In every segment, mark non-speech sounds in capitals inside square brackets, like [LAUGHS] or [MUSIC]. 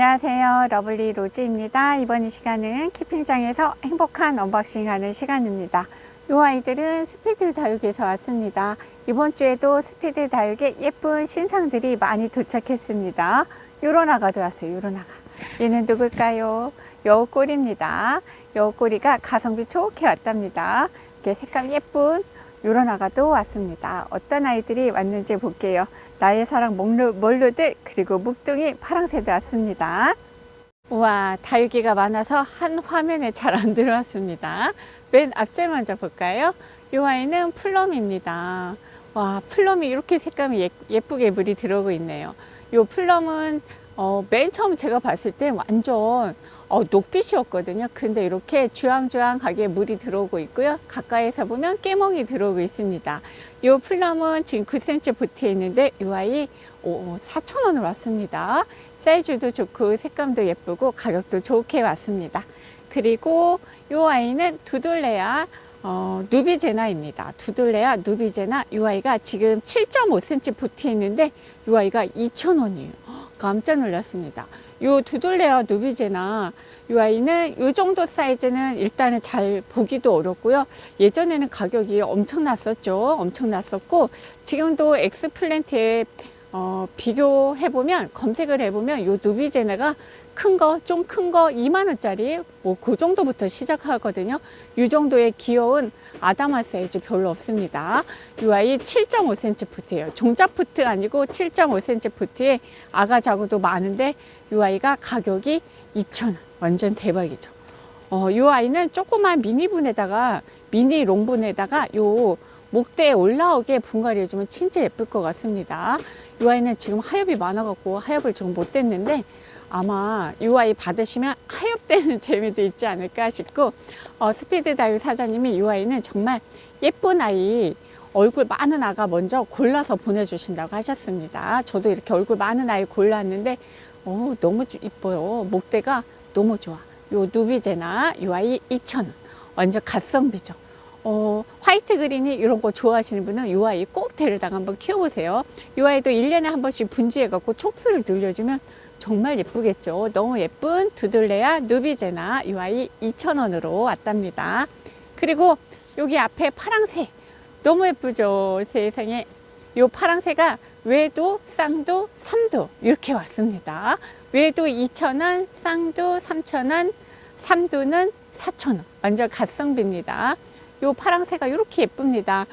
안녕하세요. 러블리 로즈입니다. 이번 이 시간은 키핑장에서 행복한 언박싱 하는 시간입니다. 이 아이들은 스피드 다육에서 왔습니다. 이번 주에도 스피드 다육에 예쁜 신상들이 많이 도착했습니다. 요런 아가도 왔어요. 요런 아가. 얘는 누굴까요? 여우꼬리입니다. 여우꼬리가 가성비 좋게 왔답니다. 이렇게 색감 예쁜 요런 아가도 왔습니다. 어떤 아이들이 왔는지 볼게요. 나의 사랑 몰루, 몰루들 그리고 묵둥이 파랑새도 왔습니다. 우와 다육이가 많아서 한 화면에 잘 안 들어왔습니다. 맨 앞줄 먼저 볼까요? 이 아이는 플럼입니다. 와 플럼이 이렇게 색감이 예, 예쁘게 물이 들어오고 있네요. 이 플럼은 어, 맨 처음 제가 봤을 때 완전 어, 녹빛이었거든요. 근데 이렇게 주황주황하게 물이 들어오고 있고요. 가까이서 보면 깨멍이 들어오고 있습니다. 이 플럼은 지금 9cm 보트에 있는데 이 아이 4,000원으로 왔습니다. 사이즈도 좋고 색감도 예쁘고 가격도 좋게 왔습니다. 그리고 이 아이는 두둘레아 어, 누비제나입니다. 두둘레아 누비제나 이 아이가 지금 7.5cm 보트에 있는데 이 아이가 2,000원이에요. 깜짝 놀랐습니다. 요 두둘레아 누비제나 이 아이는 이 정도 사이즈는 일단은 잘 보기도 어렵고요. 예전에는 가격이 엄청 났었죠. 엄청 났었고 지금도 엑스플랜트에 어, 비교해보면 검색을 해보면 요 누비제나가 큰 거, 좀 큰 거 2만원짜리 뭐 그 정도부터 시작하거든요. 이 정도의 귀여운 아담한 사이즈 별로 없습니다. 이 아이 7.5cm 푸트예요. 종자 푸트 아니고 7.5cm 푸트에 아가 자구도 많은데 이 아이가 가격이 2,000원. 완전 대박이죠. 어, 이 아이는 조그만 미니분에다가 미니 롱분에다가 요 목대에 올라오게 분갈이 해주면 진짜 예쁠 것 같습니다. 이 아이는 지금 하엽이 많아갖고 하엽을 지금 못 뗐는데 아마 이 아이 받으시면 하엽되는 [LAUGHS] 재미도 있지 않을까 싶고 어, 스피드 다육 사장님이 이 아이는 정말 예쁜 아이 얼굴 많은 아가 먼저 골라서 보내주신다고 하셨습니다. 저도 이렇게 얼굴 많은 아이 골랐는데 어, 너무 이뻐요. 목대가 너무 좋아. 요 누비제나 요 아이 2,000원. 완전 갓성비죠. 어, 화이트 그린이 이런 거 좋아하시는 분은 요 아이 꼭 데려다가 한번 키워보세요. 요 아이도 1년에 한 번씩 분주해갖고 촉수를 늘려주면 정말 예쁘겠죠. 너무 예쁜 두들레아 누비제나 요 아이 2,000원으로 왔답니다. 그리고 여기 앞에 파랑새. 너무 예쁘죠. 세상에. 요 파랑새가 외도, 쌍도, 삼도 이렇게 왔습니다. 외도 2,000원, 쌍도 3,000원, 삼도는 4,000원. 완전 갓성비입니다. 요 파랑새가 이렇게 예쁩니다.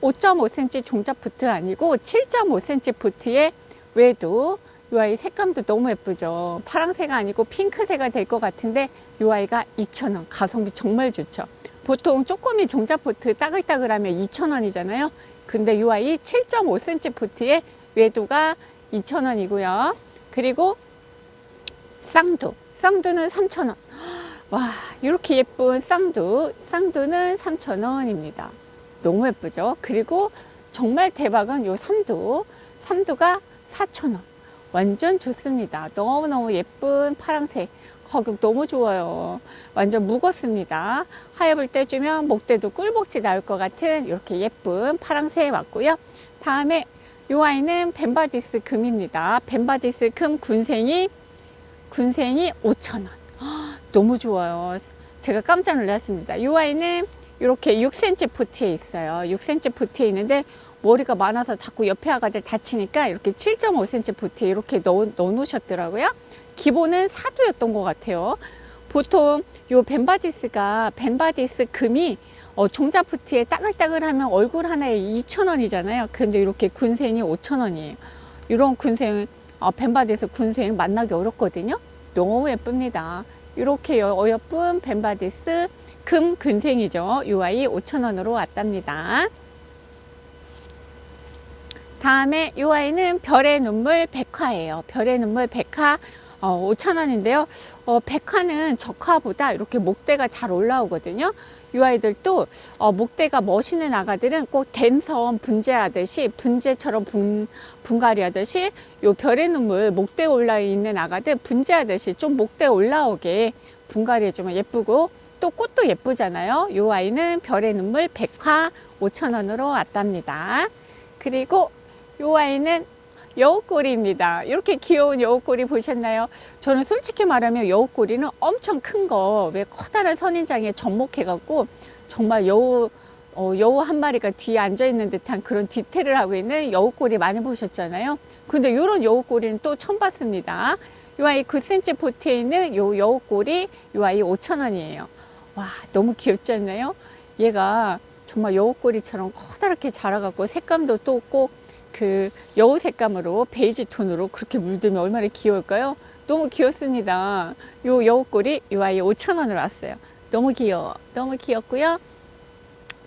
5.5cm 종잡 부트 아니고 7.5cm 부트의 외도 이 아이 색감도 너무 예쁘죠. 파랑새가 아니고 핑크새가 될것 같은데 이 아이가 2,000원. 가성비 정말 좋죠. 보통 쪼꼬미 종잡 포트 따글따글하면 2,000원이잖아요. 근데 이 아이 7.5cm 포트의 외도가 2,000원이고요. 그리고 쌍두. 쌍두는 3,000원. 와, 이렇게 예쁜 쌍두. 쌍두는 3,000원입니다. 너무 예쁘죠? 그리고 정말 대박은 요 삼두. 삼두가 4,000원. 완전 좋습니다. 너무너무 예쁜 파랑색. 가격 너무 좋아요. 완전 묵었습니다. 하엽을 떼주면 목대도 꿀복지 나올 것 같은 이렇게 예쁜 파랑새에 왔고요. 다음에 이 아이는 벤바지스 금입니다. 벤바지스 금 군생이 군생이 5,000원. 너무 좋아요. 제가 깜짝 놀랐습니다. 이 아이는 이렇게 6cm 포트에 있어요. 6cm 포트에 있는데 머리가 많아서 자꾸 옆에 아가들 다치니까 이렇게 7.5cm 포트에 이렇게 넣어, 놓으셨더라고요. 기본은 사두였던 것 같아요. 보통 요 벤바지스가 벤바지스 금이 어, 종자푸트에 따글따글하면 얼굴 하나에 2,000원이잖아요. 근데 이렇게 군생이 5,000원이에요. 이런 군생, 어, 벤바디스 군생 만나기 어렵거든요. 너무 예쁩니다. 이렇게 어여쁜 벤바디스 금 근생이죠. 이 아이 5,000원으로 왔답니다. 다음에 이 아이는 별의 눈물 백화예요. 별의 눈물 백화 어, 5,000원인데요. 어, 백화는 적화보다 이렇게 목대가 잘 올라오거든요. 이 아이들도 어, 목대가 멋있는 아가들은 꼭 댐섬 분재하듯이 분재처럼 분, 분갈이 하듯이 요 별의 눈물 목대 올라 있는 아가들 분재하듯이 좀 목대 올라오게 분갈이 해주면 예쁘고 또 꽃도 예쁘잖아요. 이 아이는 별의 눈물 백화 5,000원으로 왔답니다. 그리고 이 아이는 여우꼬리입니다. 이렇게 귀여운 여우꼬리 보셨나요? 저는 솔직히 말하면 여우꼬리는 엄청 큰 거, 왜 커다란 선인장에 접목해갖고 정말 여우, 어, 여우 한 마리가 뒤에 앉아있는 듯한 그런 디테일을 하고 있는 여우꼬리 많이 보셨잖아요. 근데 이런 여우꼬리는 또 처음 봤습니다. 이 아이 9cm 포트에 있는 요 여우꼬리, 이 아이 5,000원이에요. 와, 너무 귀엽지 않나요? 얘가 정말 여우꼬리처럼 커다랗게 자라갖고 색감도 또꼭 그 여우 색감으로 베이지 톤으로 그렇게 물들면 얼마나 귀여울까요? 너무 귀엽습니다. 요 여우꼬리 요 아이 5,000원으로 왔어요. 너무 귀여워. 너무 귀엽고요.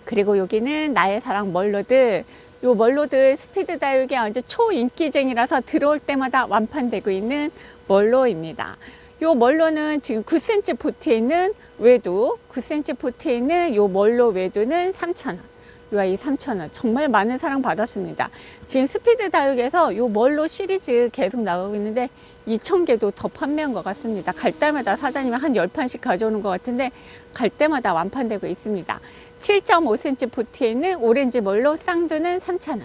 그리고 여기는 나의 사랑 멀로드. 요 멀로드 스피드 다육이 아주 초인기쟁이라서 들어올 때마다 완판되고 있는 멀로입니다. 요 멀로는 지금 9cm 포트에 있는 외두, 9cm 포트에 있는 요 멀로 외두는 3,000원. 요 아이 3,000원. 정말 많은 사랑 받았습니다. 지금 스피드 다육에서 요 멀로 시리즈 계속 나가고 있는데 2,000개도 더 판매한 것 같습니다. 갈 때마다 사장님이 한 10판씩 가져오는 것 같은데 갈 때마다 완판되고 있습니다. 7.5cm 포트에 있는 오렌지 멀로 쌍두는 3,000원.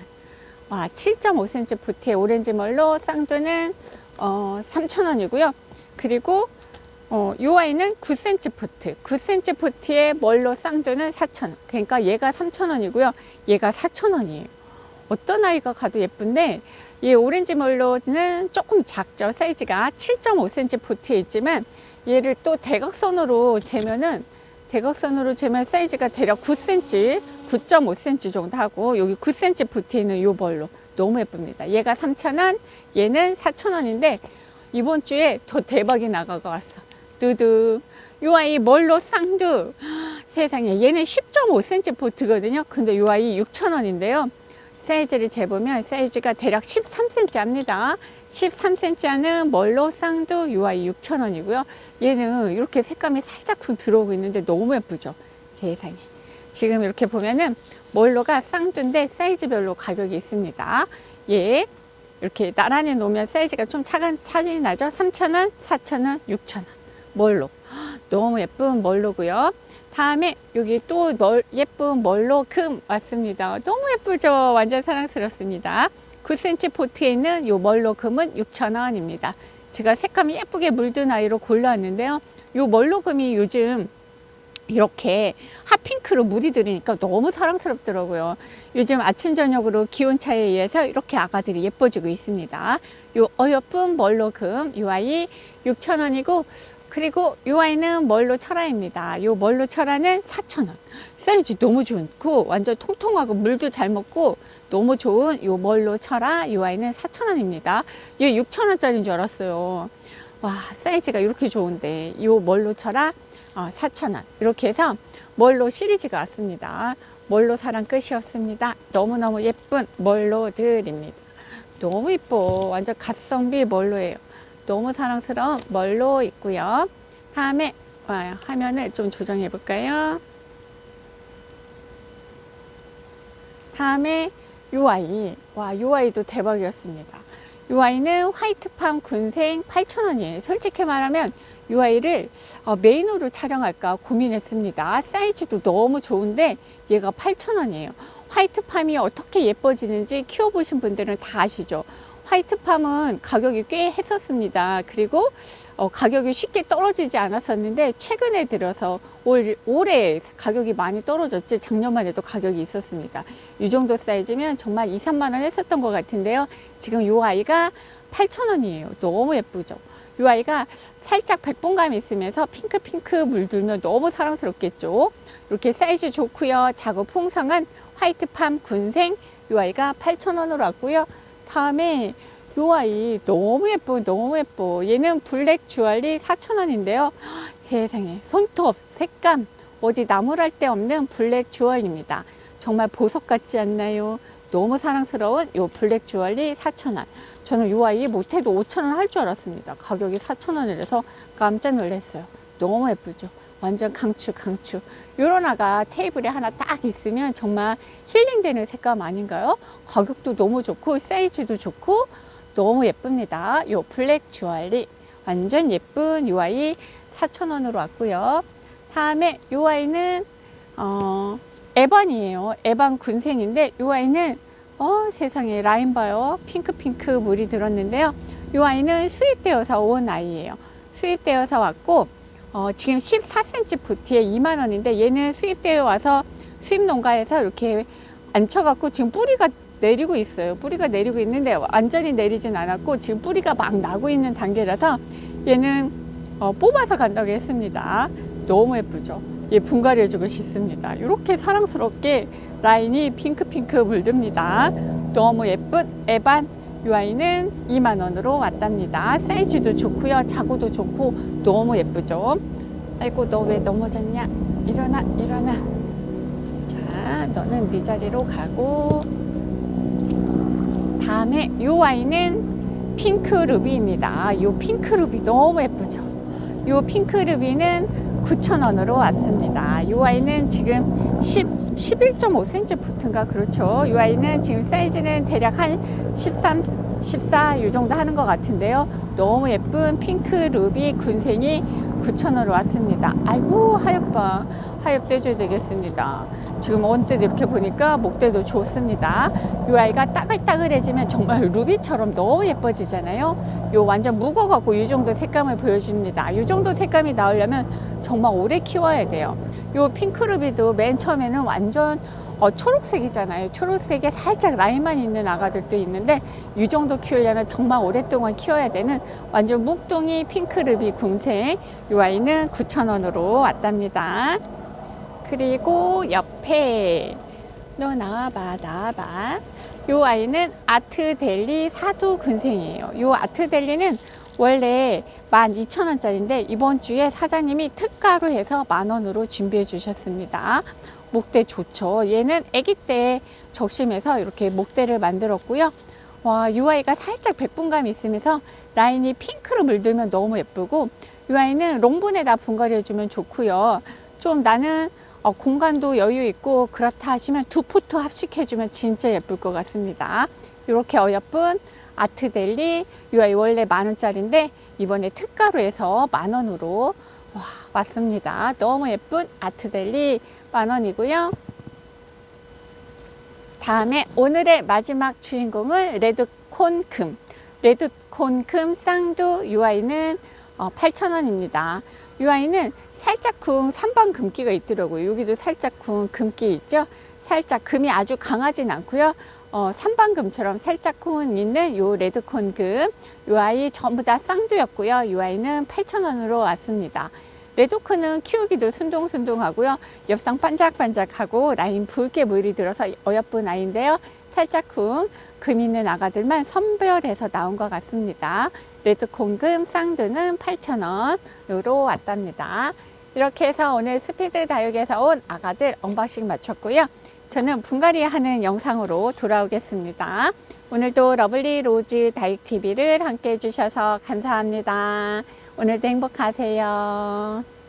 와, 7.5cm 포트의 오렌지 멀로 쌍두는 어, 3,000원이고요. 그리고 어, 요 아이는 9cm 포트, 9cm 포트의 멀로 쌍두는 4,000원. 그러니까 얘가 3,000원이고요. 얘가 4,000원이에요. 어떤 아이가 가도 예쁜데 이 오렌지 멀로는 조금 작죠. 사이즈가 7.5cm 포트에 있지만 얘를 또 대각선으로 재면은 대각선으로 재면 사이즈가 대략 9cm, 9.5cm 정도 하고 여기 9cm 포트에 있는 요 벌로 너무 예쁩니다. 얘가 3,000원, 얘는 4,000원인데 이번 주에 더 대박이 나가고 왔어. 두두. 요 아이 멀로 쌍두. 세상에 얘는 10.5cm 포트거든요. 근데 요 아이 6,000원인데요. 사이즈를 재보면 사이즈가 대략 13cm 합니다. 13cm 하는 멀로 쌍두 요 아이 6,000원이고요. 얘는 이렇게 색감이 살짝 쿵 들어오고 있는데 너무 예쁘죠. 세상에. 지금 이렇게 보면은 멀로가 쌍두인데 사이즈별로 가격이 있습니다. 얘 이렇게 나란히 놓으면 사이즈가 좀 차간 차진이 나죠. 3,000원, 4,000원, 6,000원. 멀로. 너무 예쁜 멀로고요. 다음에 여기 또 멀, 예쁜 멀로 금 왔습니다. 너무 예쁘죠? 완전 사랑스럽습니다. 9cm 포트에 있는 요 멀로 금은 6,000원입니다. 제가 색감이 예쁘게 물든 아이로 골라왔는데요. 요 멀로 금이 요즘 이렇게 핫핑크로 물이 들으니까 너무 사랑스럽더라고요. 요즘 아침 저녁으로 기온 차에 의해서 이렇게 아가들이 예뻐지고 있습니다. 요 어여쁜 멀로금 요 아이 6,000원이고 그리고 요 아이는 멀로 철화입니다. 요 멀로 철화는 4,000원. 사이즈 너무 좋고 완전 통통하고 물도 잘 먹고 너무 좋은 요 멀로 철화 요 아이는 4,000원입니다. 얘 6,000원짜리인 줄 알았어요. 와 사이즈가 이렇게 좋은데 요 멀로 철화 어, 4,000원. 이렇게 해서 멀로 시리즈가 왔습니다. 멀로 사랑 끝이었습니다. 너무너무 예쁜 멀로들입니다. 너무 예뻐. 완전 갓성비 멀로예요. 너무 사랑스러운 멀로 있고요. 다음에 와, 화면을 좀 조정해 볼까요? 다음에 요 아이. 와, 요 아이도 대박이었습니다. 요 아이는 화이트팜 군생 8,000원이에요. 솔직히 말하면 이 아이를 어, 메인으로 촬영할까 고민했습니다. 사이즈도 너무 좋은데 얘가 8,000원이에요. 화이트팜이 어떻게 예뻐지는지 키워보신 분들은 다 아시죠? 화이트팜은 가격이 꽤 했었습니다. 그리고 어, 가격이 쉽게 떨어지지 않았었는데 최근에 들어서 올, 올해 가격이 많이 떨어졌지 작년만 해도 가격이 있었습니다. 이 정도 사이즈면 정말 2, 3만 원 했었던 것 같은데요. 지금 이 아이가 8,000원이에요. 너무 예쁘죠? 이 아이가 살짝 백봉감이 있으면서 핑크핑크 물들면 너무 사랑스럽겠죠. 이렇게 사이즈 좋고요. 작업 풍성한 화이트팜 군생 이 아이가 8,000원으로 왔고요. 다음에 이 아이 너무 예뻐 너무 예뻐 얘는 블랙 주얼리 4,000원인데요. 세상에 손톱 색감 어디 나무랄 데 없는 블랙 주얼입니다. 정말 보석 같지 않나요? 너무 사랑스러운 이 블랙 주얼리 4,000원. 저는 이 아이 못해도 5,000원 할 줄 알았습니다. 가격이 4,000원이라서 깜짝 놀랐어요. 너무 예쁘죠? 완전 강추, 강추. 요런 아가 테이블에 하나 딱 있으면 정말 힐링되는 색감 아닌가요? 가격도 너무 좋고, 사이즈도 좋고, 너무 예쁩니다. 요 블랙 주얼리. 완전 예쁜 요 아이 4,000원으로 왔고요. 다음에 요 아이는, 어, 에반이에요. 에반 군생인데 이 아이는 어, 세상에 라인 봐요. 핑크핑크 물이 들었는데요. 이 아이는 수입되어서 온 아이예요. 수입되어서 왔고, 어, 지금 14cm 부티에 2만 원인데 얘는 수입되어 와서 수입 농가에서 이렇게 앉혀갖고 지금 뿌리가 내리고 있어요. 뿌리가 내리고 있는데 완전히 내리진 않았고 지금 뿌리가 막 나고 있는 단계라서 얘는 어, 뽑아서 간다고 했습니다. 너무 예쁘죠? 얘 분갈이 해주고 싶습니다. 이렇게 사랑스럽게 라인이 핑크핑크 물듭니다. 너무 예쁜 에반 이 아이는 2만 원으로 왔답니다. 사이즈도 좋고요. 자고도 좋고 너무 예쁘죠. 아이고 너 왜 넘어졌냐? 일어나 일어나. 자 너는 네 자리로 가고 다음에 이 아이는 핑크 루비입니다. 이 핑크 루비 너무 예쁘죠. 이 핑크 루비는 9,000원으로 왔습니다. 이 아이는 지금 10, 11.5cm 붙은가 그렇죠. 이 아이는 지금 사이즈는 대략 한 13, 14 이 정도 하는 것 같은데요. 너무 예쁜 핑크 루비 군생이 9,000원으로 왔습니다. 아이고 하엽봐. 하엽 떼줘야 되겠습니다. 지금 언뜻 이렇게 보니까 목대도 좋습니다. 이 아이가 따글따글해지면 정말 루비처럼 너무 예뻐지잖아요. 요 완전 묵어갖고 이 정도 색감을 보여줍니다. 이 정도 색감이 나오려면 정말 오래 키워야 돼요. 요 핑크 루비도 맨 처음에는 완전 어, 초록색이잖아요. 초록색에 살짝 라인만 있는 아가들도 있는데 이 정도 키우려면 정말 오랫동안 키워야 되는 완전 묵둥이 핑크 루비 궁생 이 아이는 9,000원으로 왔답니다. 그리고 옆에 너 나와봐 나와봐 요 아이는 아트델리 사두 군생이에요 요 아트델리는 원래 12,000원짜리인데 이번 주에 사장님이 특가로 해서 만원으로 준비해 주셨습니다. 목대 좋죠. 얘는 아기 때 적심해서 이렇게 목대를 만들었고요. 와, 이 아이가 살짝 백분감이 있으면서 라인이 핑크로 물들면 너무 예쁘고 이 아이는 롱분에다 분갈이 해주면 좋고요. 좀 나는 어, 공간도 여유 있고 그렇다 하시면 두 포토 합식해주면 진짜 예쁠 것 같습니다. 이렇게 어여쁜 아트델리 이 아이 원래 만 원짜리인데 이번에 특가로 해서 만 원으로 와, 왔습니다. 너무 예쁜 아트델리 만 원이고요. 다음에 오늘의 마지막 주인공은 레드콘금. 레드콘금 쌍두 어, 8,000원입니다. 이 아이는 살짝 구운 3번 금기가 있더라고요. 여기도 살짝 구운 금기 있죠? 살짝 금이 아주 강하진 않고요. 어, 3번 금처럼 살짝 구운 있는 요 레드콘 금. 요 아이 전부 다 쌍두였고요. 이 아이는 8,000원으로 왔습니다. 레드콘은 키우기도 순둥순둥하고요. 옆상 반짝반짝하고 라인 붉게 물이 들어서 어여쁜 아이인데요. 살짝 구운 금 있는 아가들만 선별해서 나온 것 같습니다. 레드콘금 쌍두는 8,000원으로 왔답니다. 이렇게 해서 오늘 스피드 다육에서 온 아가들 언박싱 마쳤고요. 저는 분갈이 하는 영상으로 돌아오겠습니다. 오늘도 러블리 로즈 다육TV를 함께 해주셔서 감사합니다. 오늘도 행복하세요.